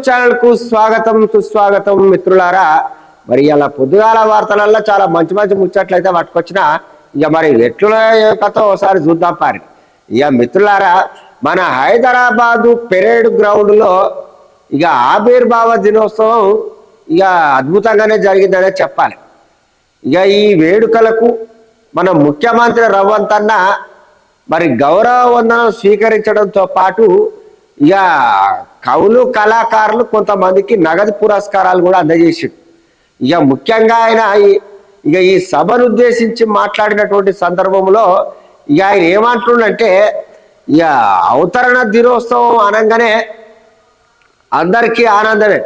News ఛానల్కు స్వాగతం సుస్వాగతం మిత్రులారా. మరి ఇలా పొద్దుగాల వార్తలలో చాలా మంచి మంచి ముచ్చట్లయితే పట్టుకొచ్చిన ఇక మరి ఎట్లున్నా కథ ఒకసారి చూద్దాం పారి. ఇక మిత్రులారా మన హైదరాబాదు పెరేడ్ గ్రౌండ్లో ఇక ఆవిర్భావ దినోత్సవం ఇక అద్భుతంగానే జరిగిందనే చెప్పాలి. ఇక ఈ వేడుకలకు మన ముఖ్యమంత్రి రవంత్ అన్న మరి గౌరవ వందనం స్వీకరించడంతో పాటు ఇక కవులు కళాకారులు కొంతమందికి నగదు పురస్కారాలు కూడా అందజేసాడు ఇక ముఖ్యంగా ఆయన ఇక ఈ సభను ఉద్దేశించి మాట్లాడినటువంటి సందర్భంలో ఇక ఆయన ఏమంటుండంటే ఇక అవతరణ దినోత్సవం అనగానే అందరికీ ఆనందమే.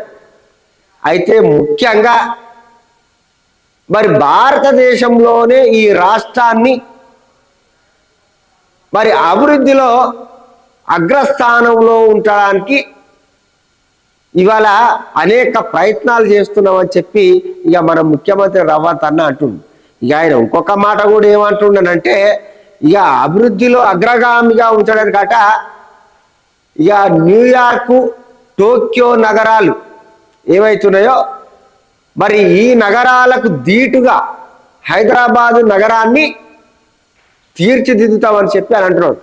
అయితే ముఖ్యంగా మరి భారతదేశంలోనే ఈ రాష్ట్రాన్ని మరి అభివృద్ధిలో అగ్రస్థానంలో ఉండడానికి ఇవాళ అనేక ప్రయత్నాలు చేస్తున్నామని చెప్పి ఇక మన ముఖ్యమంత్రి రవ్వత్ అన్న అంటుండు. ఇక ఆయన ఇంకొక మాట కూడా ఏమంటుండనంటే ఇక అభివృద్ధిలో అగ్రగామిగా ఉంచడానికట ఇక న్యూయార్కు టోక్యో నగరాలు ఏవైతున్నాయో మరి ఈ నగరాలకు ధీటుగా హైదరాబాదు నగరాన్ని తీర్చిదిద్దుతామని చెప్పి అని అంటున్నాడు.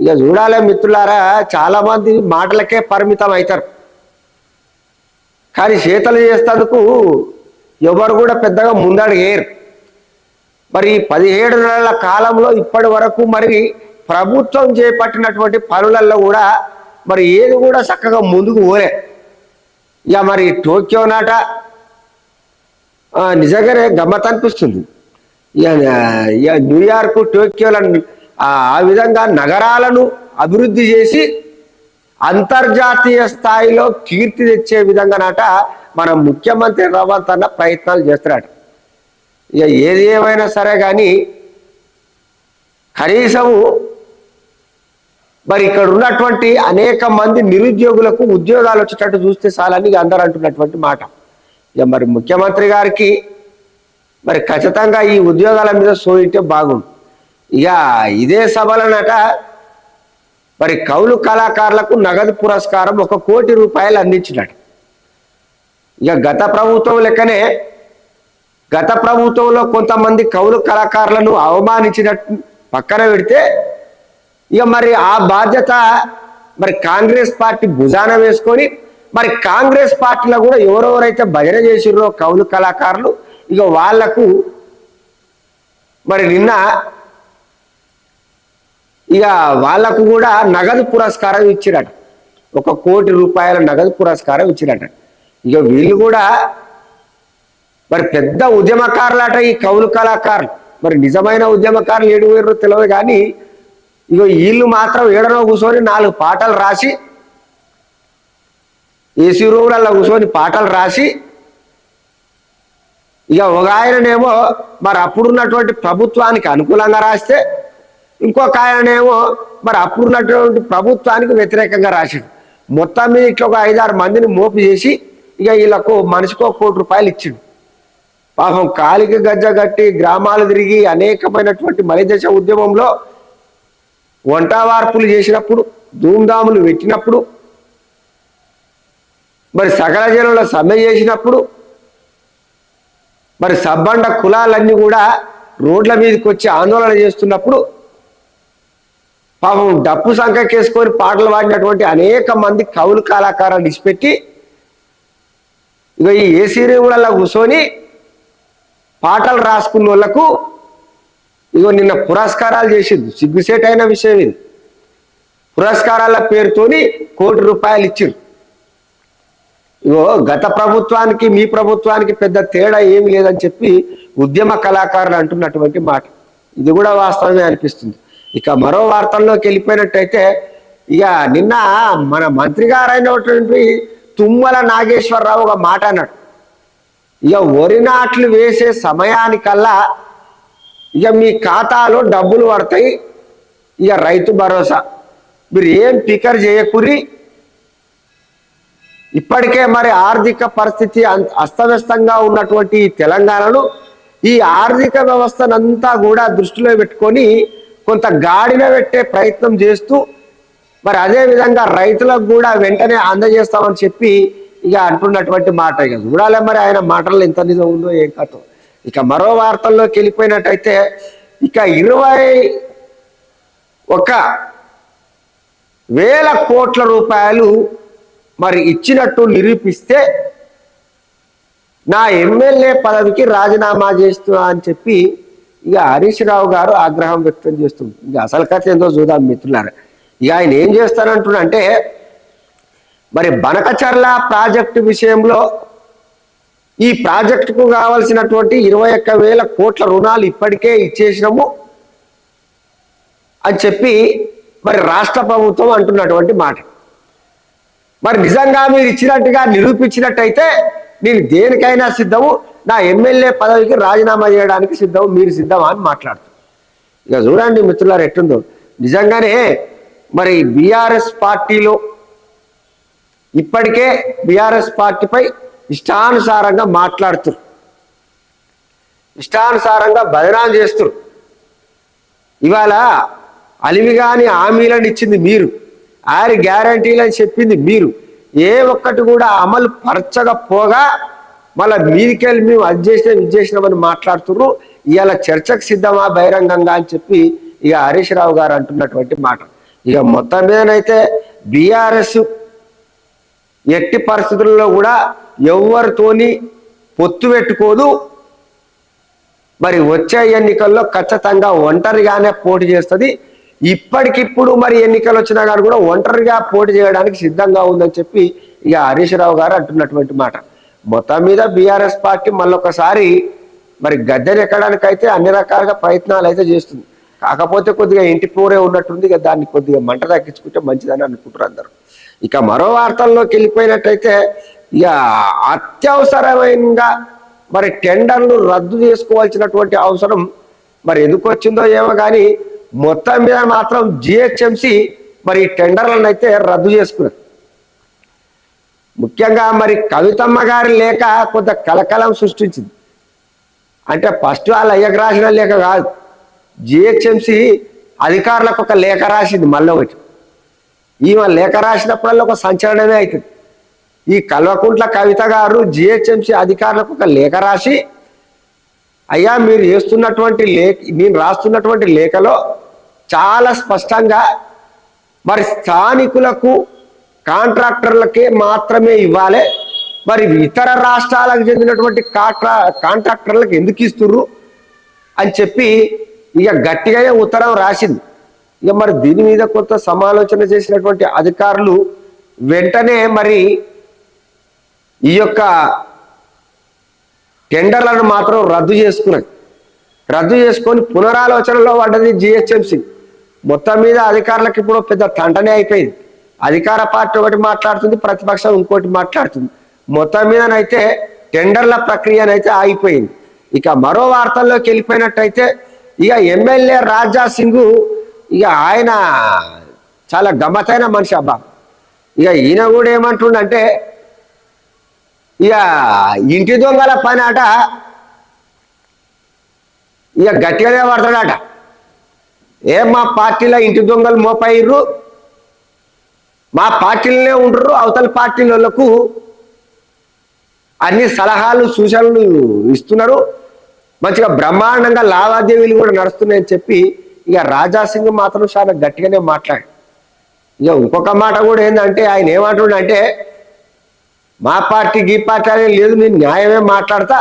ఇక చూడాలి మిత్రులారా చాలామంది మాటలకే పరిమితం అవుతారు కానీ చేతలు చేసేందుకు ఎవరు కూడా పెద్దగా ముందడిగేరు మరి ఈ పదిహేడు నెలల కాలంలో ఇప్పటి వరకు మరి ప్రభుత్వం చేపట్టినటువంటి పనులలో కూడా మరి ఏది కూడా చక్కగా ముందుకు పోలే. ఇక మరి టోక్యో నాట నిజంగానే గమ్మత్ అనిపిస్తుంది ఇక ఇక న్యూయార్క్ టోక్యోల ఆ విధంగా నగరాలను అభివృద్ధి చేసి అంతర్జాతీయ స్థాయిలో కీర్తి తెచ్చే విధంగా నాట మన ముఖ్యమంత్రి రవంత్ అన్న ప్రయత్నాలు చేస్తున్నాడు. ఇక ఏది ఏమైనా సరే కానీ కనీసము మరి ఇక్కడ ఉన్నటువంటి అనేక మంది నిరుద్యోగులకు ఉద్యోగాలు వచ్చేటట్టు చూస్తే చాలని ఇక అందరూ అంటున్నటువంటి మాట. ఇక మరి ముఖ్యమంత్రి గారికి మరి ఖచ్చితంగా ఈ ఉద్యోగాల మీద సోయితే బాగుండు. ఇక ఇదే సభలనట. మరి కౌలు కళాకారులకు నగదు పురస్కారం ఒక కోటి రూపాయలు అందించినట్టు ఇక గత ప్రభుత్వం లెక్కనే గత ప్రభుత్వంలో కొంతమంది కౌలు కళాకారులను అవమానించినట్టు పక్కన పెడితే ఇక మరి ఆ బాధ్యత మరి కాంగ్రెస్ పార్టీ భుజాన వేసుకొని మరి కాంగ్రెస్ పార్టీలో కూడా ఎవరెవరైతే భజన చేసిర్రో కౌలు కళాకారులు ఇక వాళ్ళకు మరి నిన్న ఇక వాళ్ళకు కూడా నగదు పురస్కారం ఇచ్చిరట. ఒక కోటి రూపాయల నగదు పురస్కారం ఇచ్చిరట. ఇక వీళ్ళు కూడా మరి పెద్ద ఉద్యమకారులట ఈ కౌలు కళాకారులు. మరి నిజమైన ఉద్యమకారులు ఏడు వేరు తెలియదు కానీ ఇక వీళ్ళు మాత్రం ఏడనో కూర్చొని నాలుగు పాటలు రాసి ఏసీ రూమ్లలో కూర్చొని పాటలు రాసి ఇక ఒక ఆయననేమో మరి అప్పుడున్నటువంటి ప్రభుత్వానికి అనుకూలంగా రాస్తే ఇంకొక ఆయనేమో మరి అప్పుడున్నటువంటి ప్రభుత్వానికి వ్యతిరేకంగా రాశాడు. మొత్తం మీద ఇట్లా ఒక ఐదారు మందిని మోపు చేసి ఇక వీళ్ళకు మనిషికి ఒక కోటి రూపాయలు ఇచ్చిండు. పాపం కాలికి గజ్జ కట్టి గ్రామాలు తిరిగి అనేకమైనటువంటి మలిదశ ఉద్యమంలో వంటవార్పులు చేసినప్పుడు ధూమ్ధాములు పెట్టినప్పుడు మరి సకల జనుల సమ్మె చేసినప్పుడు మరి సబ్బండ కులాలన్నీ కూడా రోడ్ల మీదకి వచ్చి ఆందోళన చేస్తున్నప్పుడు పాపం డప్పు సంఖ్యకేసుకొని పాటలు పాడినటువంటి అనేక మంది కవులు కళాకారాలు ఇచ్చిపెట్టి ఇక ఈ ఏసీ రూములలో కూర్చొని పాటలు రాసుకున్న వాళ్ళకు ఇగో నిన్న పురస్కారాలు చేసింది సిగ్గుసేట్ అయిన విషయం ఇది. పురస్కారాల పేరుతోని కోటి రూపాయలు ఇచ్చింది ఇగో గత ప్రభుత్వానికి మీ ప్రభుత్వానికి పెద్ద తేడా ఏమి లేదని చెప్పి ఉద్యమ కళాకారులు అంటున్నటువంటి మాట. ఇది కూడా వాస్తవమే అనిపిస్తుంది. ఇక మరో వార్తల్లోకి వెళ్ళిపోయినట్టయితే ఇక నిన్న మన మంత్రి గారైనటువంటి తుమ్మల నాగేశ్వరరావు ఒక మాట అన్నాడు. ఇక వరి నాట్లు వేసే సమయానికల్లా ఇక మీ ఖాతాలో డబ్బులు పడతాయి ఇక రైతు భరోసా. మీరు ఏం పికర్ చేయకురి ఇప్పటికే మరి ఆర్థిక పరిస్థితి అం- అస్తవ్యస్తంగా ఉన్నటువంటి తెలంగాణను ఈ ఆర్థిక వ్యవస్థనంతా కూడా దృష్టిలో పెట్టుకొని కొంత గాడిన పెట్టే ప్రయత్నం చేస్తూ మరి అదే విధంగా రైతులకు కూడా వెంటనే అందజేస్తామని చెప్పి ఇక అంటున్నటువంటి మాట ఇక. చూడాలి మరి ఆయన మాటల్లో ఎంత నిజం ఉందో ఏం కథ. ఇక మరో వార్తల్లోకి వెళ్ళిపోయినట్టయితే ఇక ఇరవై ఒక వేల కోట్ల రూపాయలు మరి ఇచ్చినట్టు నిరూపిస్తే నా ఎమ్మెల్యే పదవికి రాజీనామా చేస్తున్నా అని చెప్పి ఇక హరీష్ రావు గారు ఆగ్రహం వ్యక్తం చేస్తుంది. ఇక అసలు కథ ఏందో చూద్దాం మిత్రులారు. ఇక ఆయన ఏం చేస్తానంటున్నంటే మరి బనకచర్ల ప్రాజెక్టు విషయంలో ఈ ప్రాజెక్టుకు కావలసినటువంటి ఇరవై ఒక్క వేల కోట్ల రుణాలు ఇప్పటికే ఇచ్చేసినాము అని చెప్పి మరి రాష్ట్ర ప్రభుత్వం అంటున్నటువంటి మాట. మరి నిజంగా మీరు ఇచ్చినట్టుగా నిరూపించినట్టయితే నేను దేనికైనా సిద్ధము నా ఎమ్మెల్యే పదవికి రాజీనామా చేయడానికి సిద్ధం మీరు సిద్ధమా అని మాట్లాడుతారు ఇక చూడండి మిత్రులారు ఎట్టుందో నిజంగానే మరి బీఆర్ఎస్ పార్టీలో ఇప్పటికే బీఆర్ఎస్ పార్టీపై ఇష్టానుసారంగా మాట్లాడుతురు. ఇష్టానుసారంగా బదనాం చేస్తురు. ఇవాళ అలివిగాని హామీలను ఇచ్చింది మీరు. ఆరి గ్యారంటీలని చెప్పింది మీరు. ఏ ఒక్కటి కూడా అమలు పరచకపోగా మళ్ళీ మీదికెళ్ళి మేము అది చేసినాం ఇది చేసినామని మాట్లాడుతున్నారు ఇవాళ చర్చకు సిద్ధమా బహిరంగంగా అని చెప్పి ఇక హరీష్ రావు గారు అంటున్నటువంటి మాట. ఇక మొత్తం మీదనైతే బీఆర్ఎస్ ఎట్టి పరిస్థితుల్లో కూడా ఎవరితోని పొత్తు పెట్టుకోదు. మరి వచ్చే ఎన్నికల్లో ఖచ్చితంగా ఒంటరిగానే పోటీ చేస్తుంది. ఇప్పటికిప్పుడు మరి ఎన్నికలు వచ్చినా కానీ కూడా ఒంటరిగా పోటీ చేయడానికి సిద్ధంగా ఉందని చెప్పి ఇక హరీష్ రావు గారు అంటున్నటువంటి మాట. మొత్తం మీద బీఆర్ఎస్ పార్టీ మళ్ళొకసారి మరి గద్దెనెక్కడానికి అయితే అన్ని రకాలుగా ప్రయత్నాలు అయితే చేస్తుంది. కాకపోతే కొద్దిగా ఇంటి పూరే ఉన్నట్టుంది ఇక దాన్ని కొద్దిగా మంట తగ్గించుకుంటే మంచిదని అనుకుంటారు అందరు. ఇక మరో వార్తల్లోకి వెళ్ళిపోయినట్టయితే ఇక అత్యవసరమైన మరి టెండర్లు రద్దు చేసుకోవాల్సినటువంటి అవసరం మరి ఎందుకు వచ్చిందో ఏమో కానీ మొత్తం మీద మాత్రం జిహెచ్ఎంసి మరి ఈ టెండర్లను అయితే రద్దు చేసుకున్నారు ముఖ్యంగా మరి కవితమ్మ గారి లేఖ కొంత కలకలం సృష్టించింది. అంటే ఫస్ట్ వాళ్ళు అయ్యకు రాసిన లేఖ కాదు. జిహెచ్ఎంసి అధికారులకు ఒక లేఖ రాసింది మళ్ళీ ఒకటి. ఈమె లేఖ రాసినప్పుడల్లా ఒక సంచలనమే అవుతుంది. ఈ కల్వకుంట్ల కవిత గారు జిహెచ్ఎంసి అధికారులకు ఒక లేఖ రాసి అయ్యా మీరు చేస్తున్నటువంటి లేఖ నేను రాస్తున్నటువంటి లేఖలో చాలా స్పష్టంగా మరి స్థానికులకు కాంట్రాక్టర్లకే మాత్రమే ఇవ్వాలి. మరి ఇతర రాష్ట్రాలకు చెందినటువంటి కాంట్రా కాంట్రాక్టర్లకు ఎందుకు ఇస్తుర్రు? అని చెప్పి ఇక గట్టిగానే ఉత్తరం రాసింది. ఇక మరి దీని మీద కొంత సమాలోచన చేసినటువంటి అధికారులు వెంటనే మరి ఈ యొక్క టెండర్లను మాత్రం రద్దు చేసుకున్నది రద్దు చేసుకొని పునరాలోచనలో పడ్డది జిహెచ్ఎంసి. మొత్తం మీద అధికారులకు ఇప్పుడు పెద్ద తంటనే అయిపోయింది. అధికార పార్టీ ఒకటి మాట్లాడుతుంది ప్రతిపక్షం ఇంకోటి మాట్లాడుతుంది. మొత్తం మీదనైతే టెండర్ల ప్రక్రియనైతే ఆగిపోయింది. ఇక మరో వార్తల్లోకి వెళ్ళిపోయినట్టయితే ఇక ఎమ్మెల్యే రాజా సింగ్ ఇక ఆయన చాలా గమ్మతైన మనిషి అబ్బా. ఇక ఈయన కూడా ఏమంటుండంటే ఇక ఇంటి దొంగల పని అట ఇక గట్టిగానే పడతాడట ఏం మా పార్టీలో ఇంటి దొంగలు మోపయ్యరు మా పార్టీలనే ఉండరు అవతల పార్టీలకు అన్ని సలహాలు సూచనలు ఇస్తున్నారు. మంచిగా బ్రహ్మాండంగా లావాదేవీలు కూడా నడుస్తున్నాయని చెప్పి ఇక రాజాసింగ్ మాత్రం చాలా గట్టిగానే మాట్లాడు ఇక ఇంకొక మాట కూడా ఏంటంటే ఆయన ఏమంటుండంటే మా పార్టీ గీ పార్టీ అనేది లేదు నేను న్యాయమే మాట్లాడతా.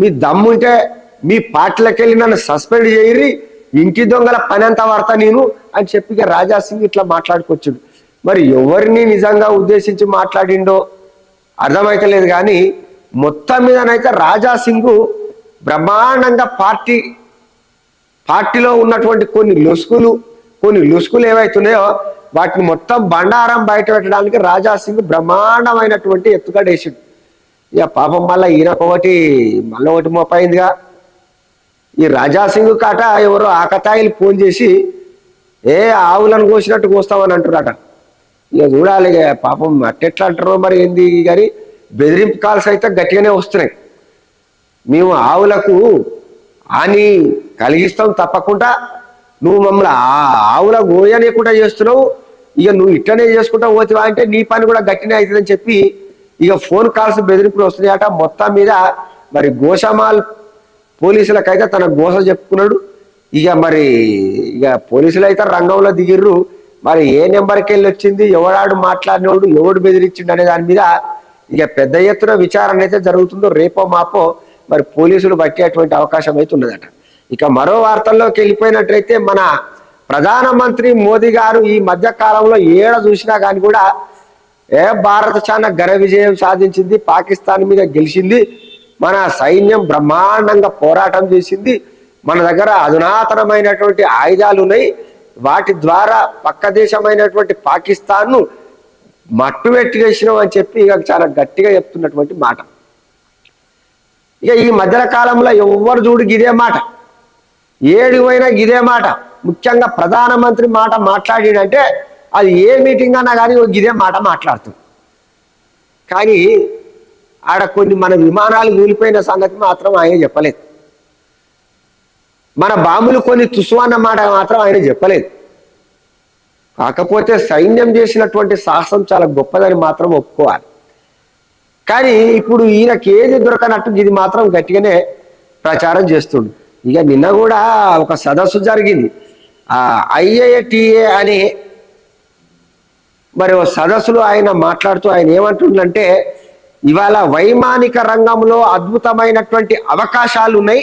మీ దమ్ముంటే మీ పార్టీలకు వెళ్ళి నన్ను సస్పెండ్ చేయరి ఇంటి దొంగల పని అంతా పడతా నేను అని చెప్పి రాజా సింగ్ ఇట్లా మాట్లాడుకొచ్చుడు. మరి ఎవరిని నిజంగా ఉద్దేశించి మాట్లాడిండో అర్థమైతలేదు కానీ మొత్తం మీదనైతే రాజా సింగ్ బ్రహ్మాండంగా పార్టీ పార్టీలో ఉన్నటువంటి కొన్ని లొసుకులు కొన్ని లొసుకులు ఏవైతున్నాయో వాటిని మొత్తం బండారం బయట పెట్టడానికి రాజాసింగ్ బ్రహ్మాండమైనటువంటి ఎత్తుగడేసిండు ఇక పాపం మళ్ళీ ఈయన ఒకటి మళ్ళీ ఒకటి మోపైందిగా. ఈ రాజాసింగ్ కాట ఎవరో ఆకతాయిలు ఫోన్ చేసి ఏ ఆవులను కోసినట్టు కోస్తామని అంటున్నాట ఇక చూడాలి పాపం అట్టెట్లా అంటారో మరి ఏంది కానీ బెదిరింపు కాల్స్ అయితే గట్టిగానే వస్తున్నాయి. మేము ఆవులకు హాని కలిగిస్తాం తప్పకుండా. నువ్వు మమ్మల్ని ఆవుల గోయనీయకుండా చేస్తున్నావు. ఇక నువ్వు ఇట్లనే చేసుకుంటా పోతివా అంటే నీ పని కూడా గట్టినే అవుతుందని చెప్పి ఇక ఫోన్ కాల్స్ బెదిరింపులు వస్తున్నాయట. మొత్తం మీద మరి గోషమాల్ పోలీసులకైతే తన గోస చెప్పుకున్నాడు. ఇక మరి ఇక పోలీసులు అయితే రంగంలో దిగిర్రు. మరి ఏ నెంబర్కి వెళ్ళి వచ్చింది ఎవడాడు మాట్లాడినోడు? ఎవడు బెదిరించిండు అనే దాని మీద ఇక పెద్ద ఎత్తున విచారణ అయితే జరుగుతుందో రేపో మాపో మరి పోలీసులు పట్టేటువంటి అవకాశం అయితే ఉన్నదట. ఇక మరో వార్తల్లోకి వెళ్ళిపోయినట్లయితే మన ప్రధానమంత్రి మోదీ గారు ఈ మధ్య కాలంలో ఏడ చూసినా కానీ కూడా ఏ భారత్ చాలా ఘన విజయం సాధించింది పాకిస్తాన్ మీద గెలిచింది మన సైన్యం బ్రహ్మాండంగా పోరాటం చేసింది మన దగ్గర అధునాతనమైనటువంటి ఆయుధాలు ఉన్నాయి వాటి ద్వారా పక్క దేశమైనటువంటి పాకిస్తాన్ను మట్టు పెట్టేసినాం అని చెప్పి ఇక చాలా గట్టిగా చెప్తున్నటువంటి మాట. ఇక ఈ మధ్య కాలంలో ఎవ్వరు చూడు ఇదే మాట. ఏడు ఇదే గిదే మాట. ముఖ్యంగా ప్రధానమంత్రి మాట మాట్లాడాడంటే అది ఏ మీటింగ్ అన్నా కానీ ఇదే గిదే మాట మాట్లాడుతుంది. కానీ ఆడ కొన్ని మన విమానాలు కూలిపోయిన సంగతి మాత్రం ఆయన చెప్పలేదు. మన బాంబులు కొన్ని తుసు అన్న మాట మాత్రం ఆయన చెప్పలేదు. కాకపోతే సైన్యం చేసినటువంటి సాహసం చాలా గొప్పదని మాత్రం ఒప్పుకోవాలి. కానీ ఇప్పుడు ఈయనకి ఏది దొరకనట్టు ఇది మాత్రం గట్టిగానే ప్రచారం చేస్తుండు. ఇక నిన్న కూడా ఒక సదస్సు జరిగింది. ఆ ఐఏటిఏ అని మరి సదస్సులో ఆయన మాట్లాడుతూ ఆయన ఏమంటుండంటే ఇవాళ వైమానిక రంగంలో అద్భుతమైనటువంటి అవకాశాలు ఉన్నాయి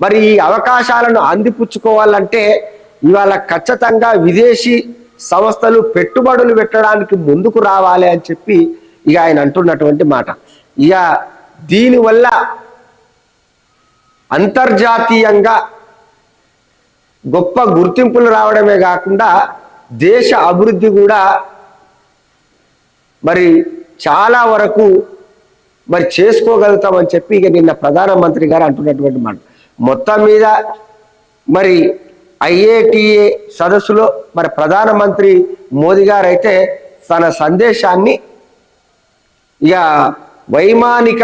మరి ఈ అవకాశాలను అందిపుచ్చుకోవాలంటే ఇవాళ ఖచ్చితంగా విదేశీ సంస్థలు పెట్టుబడులు పెట్టడానికి ముందుకు రావాలి అని చెప్పి ఇక ఆయన అంటున్నటువంటి మాట. ఇక దీనివల్ల అంతర్జాతీయంగా గొప్ప గుర్తింపులు రావడమే కాకుండా దేశ అభివృద్ధి కూడా మరి చాలా వరకు మరి చేసుకోగలుగుతామని చెప్పి ఇక నిన్న ప్రధానమంత్రి గారు అంటున్నటువంటి మాట. మొత్తం మీద మరి ఐఏటిఏ సదస్సులో మరి ప్రధానమంత్రి మోదీ గారు అయితే తన సందేశాన్ని ఇక వైమానిక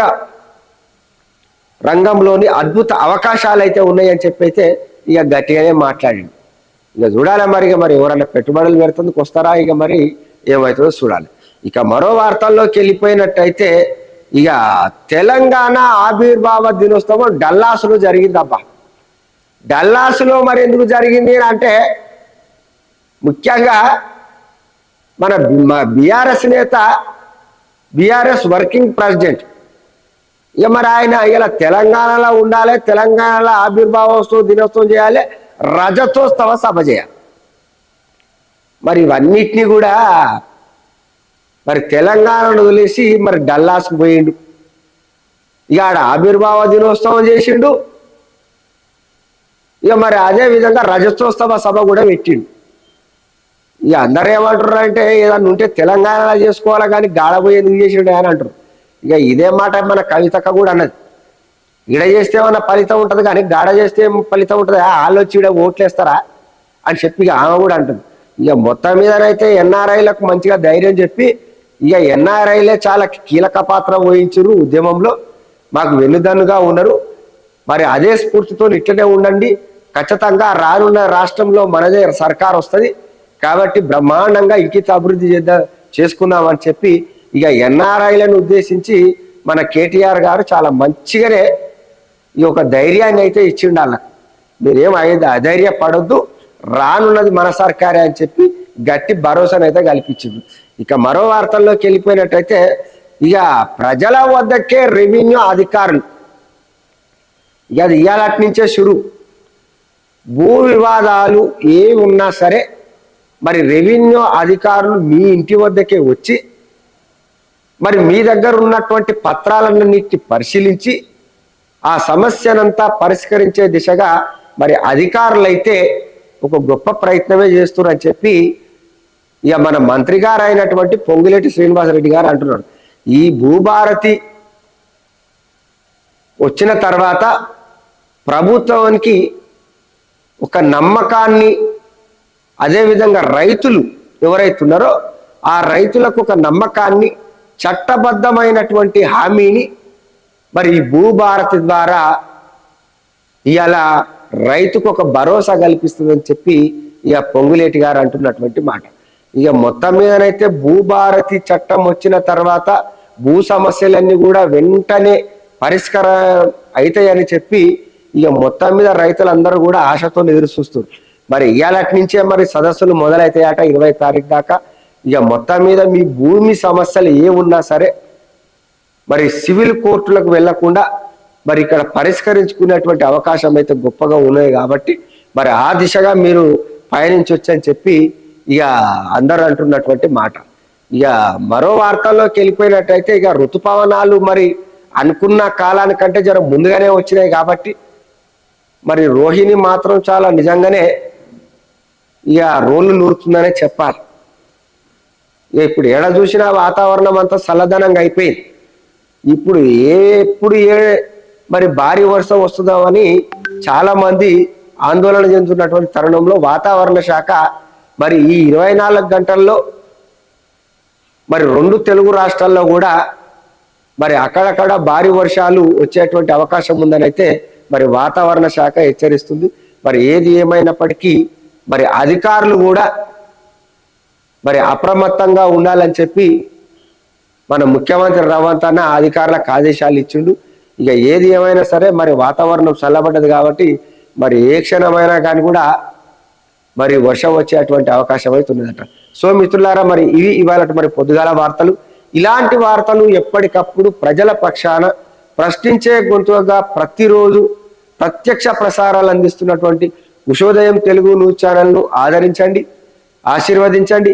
రంగంలోని అద్భుత అవకాశాలు అయితే ఉన్నాయని చెప్పి అయితే ఇక గట్టిగానే మాట్లాడింది ఇక చూడాలి మరి ఇక మరి ఎవరైనా పెట్టుబడులు పెడుతుందుకు వస్తారా? ఇక మరి ఏమవుతుందో చూడాలి. ఇక మరో వార్తల్లోకి వెళ్ళిపోయినట్టయితే ఇక తెలంగాణ ఆవిర్భావ దినోత్సవం డల్లాస్లో జరిగిందబ్బా. డల్లాసులో మరి ఎందుకు జరిగింది అంటే ముఖ్యంగా మన బీఆర్ఎస్ నేత బీఆర్ఎస్ వర్కింగ్ ప్రెసిడెంట్ ఇక మరి ఆయన ఇలా తెలంగాణలో ఉండాలి తెలంగాణలో ఆవిర్భావోత్సవం దినోత్సవం చేయాలి రజతోత్సవ సభ చేయాలి. మరి ఇవన్నిటినీ కూడా మరి తెలంగాణను వదిలేసి మరి డల్లాస్కి పోయిండు. ఇక ఆడ ఆవిర్భావ దినోత్సవం చేసిండు. ఇక మరి అదే విధంగా రజతోత్సవ సభ కూడా పెట్టిండు. ఇక అందరు ఏమంటారు అంటే ఏదన్నా ఉంటే తెలంగాణలో చేసుకోవాలి కానీ గాడపోయి ఎందుకు చేసిండు అని అంటారు. ఇక ఇదే మాట మన కవితక్క కూడా అన్నది. ఈడ చేస్తే ఏమన్నా ఫలితం ఉంటుంది కానీ గాడ చేస్తే ఏం ఫలితం ఉంటుంది? వాళ్ళు వచ్చి ఈడ ఓట్లేస్తారా? అని చెప్పి ఇక ఆమె కూడా అంటుంది. ఇక మొత్తం మీదనైతే ఎన్ఆర్ఐలకు మంచిగా ధైర్యం చెప్పి ఇక ఎన్ఆర్ఐలే చాలా కీలక పాత్ర వహించరు ఉద్యమంలో. మాకు వెన్నుదన్నుగా ఉన్నారు. మరి అదే స్ఫూర్తితో ఇట్లనే ఉండండి. ఖచ్చితంగా రానున్న రాష్ట్రంలో మనదే సర్కార్ వస్తుంది. కాబట్టి బ్రహ్మాండంగా ఇంకిత అభివృద్ధి చేద్దాం చేసుకుందామని చెప్పి ఇక ఎన్ఆర్ఐలను ఉద్దేశించి మన కేటీఆర్ గారు చాలా మంచిగానే ఈ యొక్క ధైర్యాన్ని అయితే ఇచ్చిండు వాళ్ళకి మీరేం అయ్యేది అధైర్య పడొద్దు రానున్నది మన సర్కారే అని చెప్పి గట్టి భరోసాను అయితే కల్పించింది ఇక మరో వార్తల్లోకి వెళ్ళిపోయినట్టయితే ఇక ప్రజల వద్దకే రెవెన్యూ అధికారులు. ఇక అది ఇవాళ నుంచే షురు. భూ వివాదాలు ఏ ఉన్నా సరే మరి రెవెన్యూ అధికారులు మీ ఇంటి వద్దకే వచ్చి మరి మీ దగ్గర ఉన్నటువంటి పత్రాలన్నిటి పరిశీలించి ఆ సమస్యనంతా పరిష్కరించే దిశగా మరి అధికారులైతే ఒక గొప్ప ప్రయత్నమే చేస్తున్నారని చెప్పి ఇక మన మంత్రి గారు అయినటువంటి పొంగులేటి శ్రీనివాసరెడ్డి గారు అంటున్నారు. ఈ భూభారతి వచ్చిన తర్వాత ప్రభుత్వానికి ఒక నమ్మకాన్ని అదేవిధంగా రైతులు ఎవరైతున్నారో ఆ రైతులకు ఒక నమ్మకాన్ని చట్టబద్ధమైనటువంటి హామీని మరి ఈ భూభారతి ద్వారా ఇలా రైతుకు ఒక భరోసా కల్పిస్తుందని చెప్పి ఇక పొంగులేటి గారు అంటున్నటువంటి మాట. ఇక మొత్తం మీదనైతే భూభారతి చట్టం వచ్చిన తర్వాత భూ సమస్యలన్నీ కూడా వెంటనే పరిష్కారం అవుతాయని చెప్పి ఇక మొత్తం మీద రైతులందరూ కూడా ఆశతో ఎదురు చూస్తున్నారు. మరి ఇవాళ నుంచే మరి సదస్సులు మొదలైతాయట ఇరవై తారీఖు దాకా. ఇక మొత్తం మీద మీ భూమి సమస్యలు ఏ ఉన్నా సరే మరి సివిల్ కోర్టులకు వెళ్ళకుండా మరి ఇక్కడ పరిష్కరించుకునేటువంటి అవకాశం అయితే గొప్పగా ఉన్నాయి కాబట్టి మరి ఆ దిశగా మీరు పయనించవచ్చు అని చెప్పి ఇక అందరూ అంటున్నటువంటి మాట. ఇక మరో వార్తల్లోకి వెళ్ళిపోయినట్టయితే ఇక ఋతుపవనాలు మరి అనుకున్న కాలానికంటే జర ముందుగానే వచ్చినాయి కాబట్టి మరి రోహిణి మాత్రం చాలా నిజంగానే ఇక రోళ్ళు నూరుతుందనే చెప్పాలి. ఇప్పుడు ఎడ చూసినా వాతావరణం అంతా చల్లదనంగా అయిపోయింది. ఇప్పుడు ఏ ఎప్పుడు ఏ మరి భారీ వర్షం వస్తుందామని చాలా మంది ఆందోళన చెందుతున్నటువంటి తరుణంలో వాతావరణ శాఖ మరి ఈ ఇరవై నాలుగు గంటల్లో మరి రెండు తెలుగు రాష్ట్రాల్లో కూడా మరి అక్కడక్కడ భారీ వర్షాలు వచ్చేటువంటి అవకాశం ఉందని అయితే మరి వాతావరణ శాఖ హెచ్చరిస్తుంది. మరి ఏది ఏమైనప్పటికీ మరి అధికారులు కూడా మరి అప్రమత్తంగా ఉండాలని చెప్పి మన ముఖ్యమంత్రి రేవంత్ అన్న అధికారులకు ఆదేశాలు ఇచ్చిండు. ఇక ఏది ఏమైనా సరే మరి వాతావరణం చల్లబడ్డది కాబట్టి మరి ఏ క్షణమైనా కానీ కూడా మరి వర్షం వచ్చేటువంటి అవకాశం అయితే ఉన్నదట. సో మిత్రులారా మరి ఇవి ఇవాళ మరి పొద్దుగాల వార్తలు. ఇలాంటి వార్తలు ఎప్పటికప్పుడు ప్రజల పక్షాన ప్రశ్నించే గొంతుగా ప్రతిరోజు ప్రత్యక్ష ప్రసారాలు అందిస్తున్నటువంటి ఉషోదయం తెలుగు న్యూస్ ఛానల్ను ఆదరించండి ఆశీర్వదించండి.